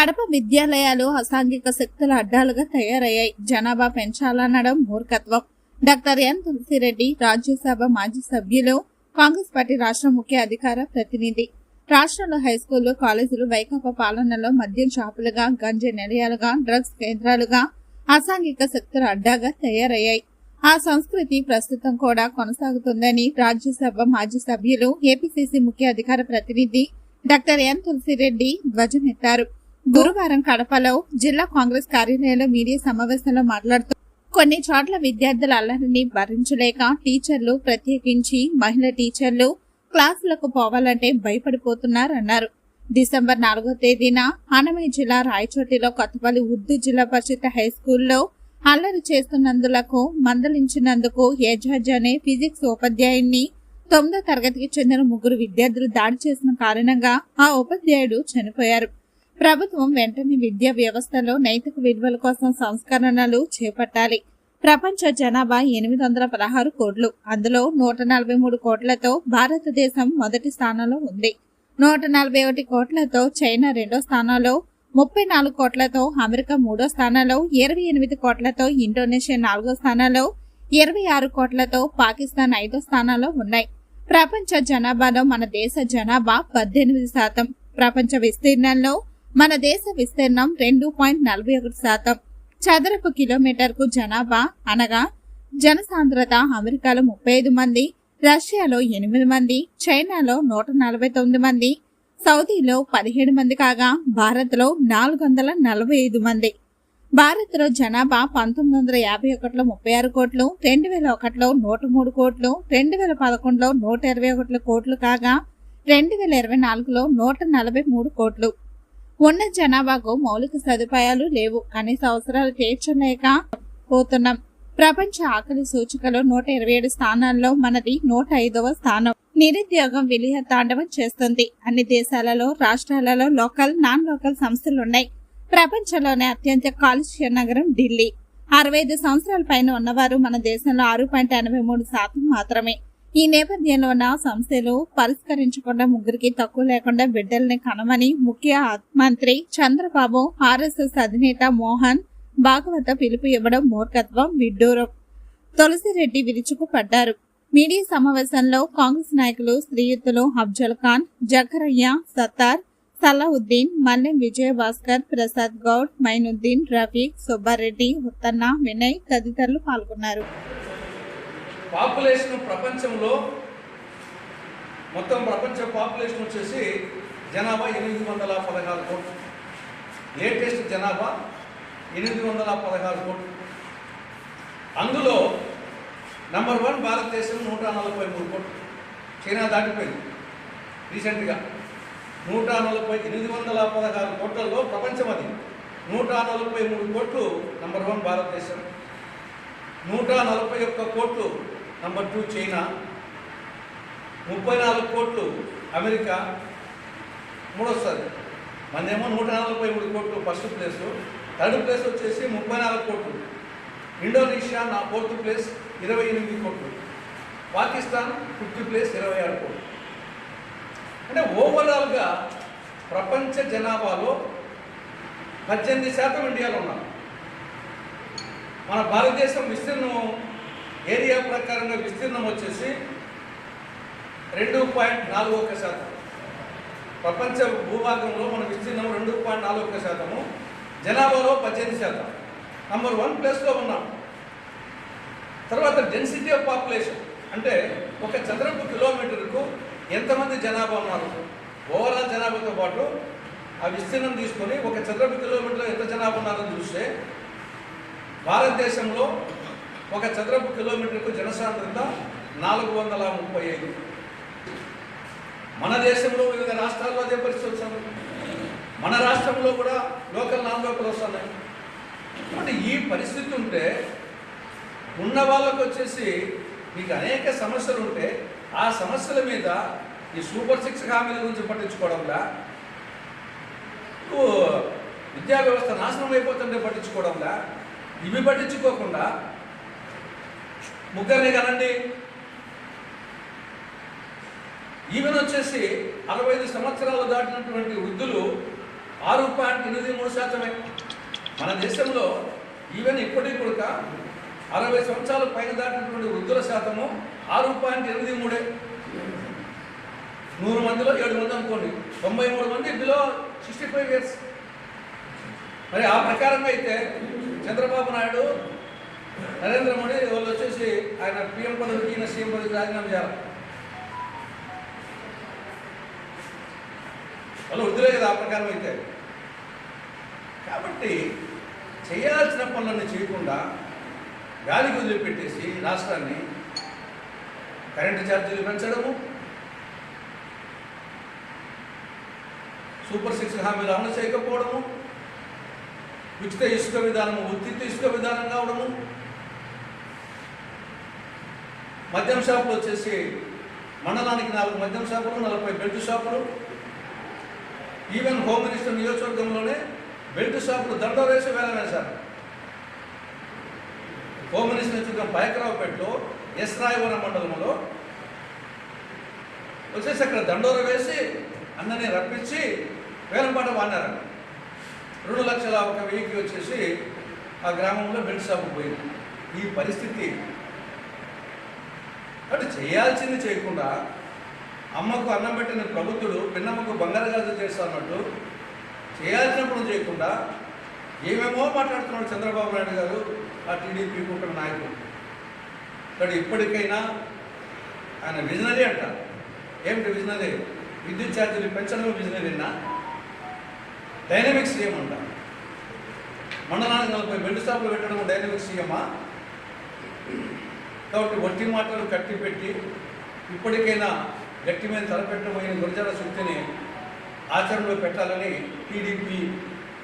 కడప విద్యాలయాలు అసాంఘిక శక్తుల అడ్డాలుగా తయారయ్యాయి. జనాభా పెంచాలనడం మూర్ఖత్వం. డాక్టర్ ఎన్ తులసిరెడ్డి రాజ్యసభ మాజీ సభ్యులు కాంగ్రెస్ పార్టీ రాష్ట్ర ముఖ్య అధికార ప్రతినిధి. రాష్ట్రంలో హైస్కూళ్ళు కాలేజీలు వైకాపా పాలనలో మద్యం షాపులుగా గంజ నిలయాలుగా డ్రగ్స్ కేంద్రాలుగా అసాంఘిక శక్తుల అడ్డాగా తయారయ్యాయి. ఆ సంస్కృతి ప్రస్తుతం కూడా కొనసాగుతుందని రాజ్యసభ మాజీ సభ్యులు ఏపీసీసీ ముఖ్య అధికార ప్రతినిధి డాక్టర్ ఎన్ తులసిరెడ్డి ధ్వజమెత్తారు. గురువారం కడపలో జిల్లా కాంగ్రెస్ కార్యాలయంలో మీడియా సమావేశంలో మాట్లాడుతూ కొన్ని చోట్ల విద్యార్థుల అల్లరిని భరించలేక టీచర్లు ప్రత్యేకించి మహిళా టీచర్లు క్లాసులకు పోవాలంటే భయపడిపోతున్నారన్నారు. డిసెంబర్ నాలుగో తేదీన అన్నమయ్య జిల్లా రాయచోటిలో కొత్తపల్లి ఉర్దూ జిల్లా పరిషత్ హై స్కూల్లో అల్లరి చేస్తున్నందులకు మందలించినందుకు ఏజాజ్ అనే ఫిజిక్స్ ఉపాధ్యాయుణ్ణి తొమ్మిదో తరగతికి చెందిన ముగ్గురు విద్యార్థులు దాడి చేసిన కారణంగా ఆ ఉపాధ్యాయుడు చనిపోయారు. ప్రభుత్వం వెంటనే విద్యా వ్యవస్థలో నైతిక విలువల కోసం సంస్కరణలు చేపట్టాలి. ప్రపంచ జనాభా ఎనిమిది వందల పదహారు కోట్లు. అందులో నూట నలభై మూడు కోట్లతో భారతదేశం మొదటి స్థానంలో ఉంది. నూట నలభై ఒకటి కోట్లతో చైనా రెండో స్థానంలో ముప్పై నాలుగు కోట్లతో అమెరికా మూడో స్థానంలో ఇరవై ఎనిమిది కోట్లతో ఇండోనేషియా నాలుగో స్థానంలో ఇరవై ఆరు కోట్లతో పాకిస్తాన్ ఐదో స్థానంలో ఉన్నాయి. ప్రపంచ జనాభాలో మన దేశ జనాభా పద్దెనిమిది శాతం. ప్రపంచ విస్తీర్ణంలో మన దేశ విస్తీర్ణం రెండు పాయింట్ నలభై ఒకటి శాతం. చదరపు కిలోమీటర్కు జనాభా అనగా జనసాంద్రత అమెరికాలో ముప్పై ఐదు మంది రష్యాలో ఎనిమిది మంది చైనాలో నూట నలభై తొమ్మిది మంది సౌదీలో పదిహేడు మంది కాగా భారత్లో నాలుగు వందల నలభై ఐదు మంది. భారత్లో జనాభా పంతొమ్మిది వందల యాభై ఒకటిలో ముప్పై ఆరు కోట్లు రెండు వేల ఒకటిలో నూట మూడు కోట్లు రెండు వేల పదకొండులో నూట ఇరవై ఒకటి కోట్లు కాగా రెండు వేల ఇరవై నాలుగులో నూట నలభై మూడు కోట్లు. ఉన్న జనాభాకు మౌలిక సదుపాయాలు లేవు. కనీస అవసరాలు తీర్చలేక పోతున్నాం. ప్రపంచ ఆకలి సూచికలో నూట ఇరవై ఏడు స్థానాల్లో మనది నూట ఐదవ స్థానం. నిరుద్యోగం విలియ తాండవం చేస్తుంది. అన్ని దేశాలలో రాష్ట్రాలలో లోకల్ నాన్ లోకల్ సంస్థలున్నాయి ప్రపంచంలోనే అత్యంత కాలుష్య నగరం ఢిల్లీ. అరవై ఐదు సంవత్సరాల పైన ఉన్నవారు మన దేశంలో ఆరు పాయింట్ ఎనభై మూడు శాతం మాత్రమే. ఈ నేపథ్యంలో ఉన్న సంస్థలు పరిష్కరించకుండా ముగ్గురికి తక్కువ లేకుండా బిడ్డల్ని కనమని ముఖ్య మంత్రి చంద్రబాబు ఆర్ఎస్ఎస్ అధినేత మోహన్ భాగవత పిలుపు ఇవ్వడం మూర్ఖత్వం విడ్డూరం. తులసిరెడ్డి విరుచుకు పడ్డారు మీడియా సమావేశంలో కాంగ్రెస్ నాయకులు శ్రీయుతులు అఫ్జల్ ఖాన్ జకరయ్య సత్తార్ సలావుద్దీన్ మల్లెం విజయభాస్కర్ ప్రసాద్ గౌడ్ మైనుద్దీన్ రఫీక్ సుబ్బారెడ్డి ఉత్తన్న వినయ్ తదితరులు పాల్గొన్నారు. పాపులేషన్ ప్రపంచంలో మొత్తం ప్రపంచ పాపులేషన్ వచ్చేసి జనాభా ఎనిమిది వందల పదహారు కోట్లు. లేటెస్ట్ జనాభా ఎనిమిది వందల పదహారు కోట్లు. అందులో నంబర్ వన్ భారతదేశం నూట నలభై మూడు కోట్లు. చైనా దాటిపోయింది రీసెంట్గా. నూట నలభై ఎనిమిది వందల పదహారు కోట్లలో ప్రపంచం అది. నూట నలభై మూడు కోట్లు నంబర్ వన్ భారతదేశం. నూట నలభై ఒక్క కోట్లు నంబర్ టూ చైనా ముప్పై నాలుగు కోట్లు అమెరికా. మూడోసారి. మనదేమో నూట నలభై మూడు కోట్లు ఫస్ట్ ప్లేస్. థర్డ్ ప్లేస్ వచ్చేసి ముప్పై నాలుగు కోట్లు. ఇండోనేషియా నా ఫోర్త్ ప్లేస్ ఇరవై ఎనిమిది కోట్లు. పాకిస్తాన్ ఫిఫ్త్ ప్లేస్ ఇరవై ఆరు కోట్లు. అంటే ఓవరాల్గా ప్రపంచ జనాభాలో పద్దెనిమిది శాతం ఇండియాలో ఉన్నారు. మన భారతదేశం విస్తీర్ణం ఏరియా ప్రకారంగా విస్తీర్ణం వచ్చేసి రెండు పాయింట్ నాలుగు ఒక్క శాతం. ప్రపంచ భూభాగంలో మన విస్తీర్ణం రెండు పాయింట్ నాలుగు ఒక్క శాతము. జనాభాలో పద్దెనిమిది శాతం. నంబర్ వన్ ప్లేస్లో ఉన్నాం. తర్వాత డెన్సిటీ ఆఫ్ పాపులేషన్ అంటే ఒక చదరపు కిలోమీటర్కు ఎంతమంది జనాభా ఉన్నారు? ఓవరాల్ జనాభాతో పాటు ఆ విస్తీర్ణం తీసుకొని ఒక చదరపు కిలోమీటర్లో ఎంత జనాభా ఉన్నారని చూస్తే భారతదేశంలో ఒక చదరపు కిలోమీటర్కు జనసాంద్రత నాలుగు వందల ముప్పై ఐదు. మన దేశంలో వివిధ రాష్ట్రాల్లో అదే పరిస్థితి వచ్చింది. మన రాష్ట్రంలో కూడా లోకల్ నాన్ లోకల్ వస్తున్నాయి. అంటే ఈ పరిస్థితి ఉంటే ఉన్న వాళ్ళకు వచ్చేసి మీకు అనేక సమస్యలు ఉంటే ఆ సమస్యల మీద ఈ సూపర్ సిక్స్ హామీల గురించి పట్టించుకోవడంలా విద్యా వ్యవస్థ నాశనం అయిపోతుంటే పట్టించుకోవడంలా ఇవి పట్టించుకోకుండా ముగ్గురిని కనండి ఈవెన్ వచ్చేసి అరవై ఐదు సంవత్సరాలు దాటినటువంటి వృద్ధులు ఆరు పాయింట్ ఎనిమిది మూడు శాతమే. మన దేశంలో ఈవెన్ ఇప్పటికి కూడా అరవై సంవత్సరాలు పైన దాటినటువంటి వృద్ధుల శాతము ఆరు పాయింట్ ఎనిమిది మూడే. నూరు మందిలో ఏడు మంది అనుకోండి. తొంభై మూడు మంది బిలో సిక్స్టీ ఫైవ్ ఇయర్స్ మరి ఆ ప్రకారంగా అయితే చంద్రబాబు నాయుడు నరేంద్ర మోడీ వాళ్ళు వచ్చేసి ఆయన పిఎం పదవికి ఈయన సీఎం పదవికి రాజీనామా చేయాలి. వాళ్ళు వద్దులే కదా ఆ ప్రకారం అయితే. కాబట్టి చేయాల్సిన పనులన్నీ చేయకుండా గాలికి వదిలిపెట్టేసి రాష్ట్రాన్ని కరెంటు ఛార్జీలు పెంచడము సూపర్ సిక్స్ హామీలు అమలు చేయకపోవడము ఉచిత ఇసుక విధానము ఉచిత ఇసుక విధానం కావడము మద్యం షాపులు వచ్చేసి మండలానికి నాలుగు మద్యం షాపులు నలభై బెల్ట్ షాపులు. ఈవెన్ హోమ్ మినిస్టర్ నియోజకవర్గంలోనే బెల్ట్ షాపులు దండోరేసి వేల వేశారు. హోమ్ మినిస్టర్ నియోజకవర్గం పాయకరావుపేటలో ఎస్ రాయవరం మండలంలో వచ్చేసి అక్కడ దండోర వేసి అన్నని రప్పించి వేలంపాట వాడినారు రెండు లక్షల ఒక వెయ్యికి వచ్చేసి ఆ గ్రామంలో బెల్ట్ షాపు పోయింది. ఈ పరిస్థితి అంటే చేయాల్సింది చేయకుండా అమ్మకు అన్నం పెట్టిన ప్రభుత్వుడు పిన్నమ్మకు బంగారు గాజు చేస్తా అన్నట్టు చేయాల్సినప్పుడు చేయకుండా ఏమేమో మాట్లాడుతున్నాడు చంద్రబాబు నాయుడు గారు ఆ టీడీపీ కుట్ర నాయకుడు కానీ ఇప్పటికైనా ఆయన విజనరీ అంట. ఏమిటి విజనరీ? విద్యుత్ ఛార్జీలు పెంచడం విజనరీనా? డైనమిక్స్ సీఎం అంట. మండలానికి నలభై బెల్ట్ స్టాప్లు పెట్టడం డైనమిక్స్ సీఎమా? కాబట్టి వట్టి మాటలు కట్టి పెట్టి ఇప్పటికైనా గట్టి మీద తలపెట్టబోయిన గురజాల శక్తిని ఆచరణలో పెట్టాలని టీడీపీ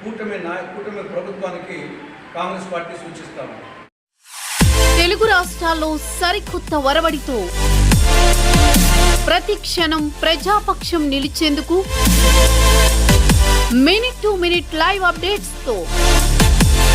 కూటమి నాయ కూటమి ప్రభుత్వానికి కాంగ్రెస్ పార్టీ సూచిస్తాము. తెలుగు రాష్ట్రాల్లో సరికొత్త వరవడితో ప్రతి క్షణం ప్రజాపక్షం నిలిచేందుకు మినిట్ టు మినిట్ లైవ్ అప్డేట్స్తో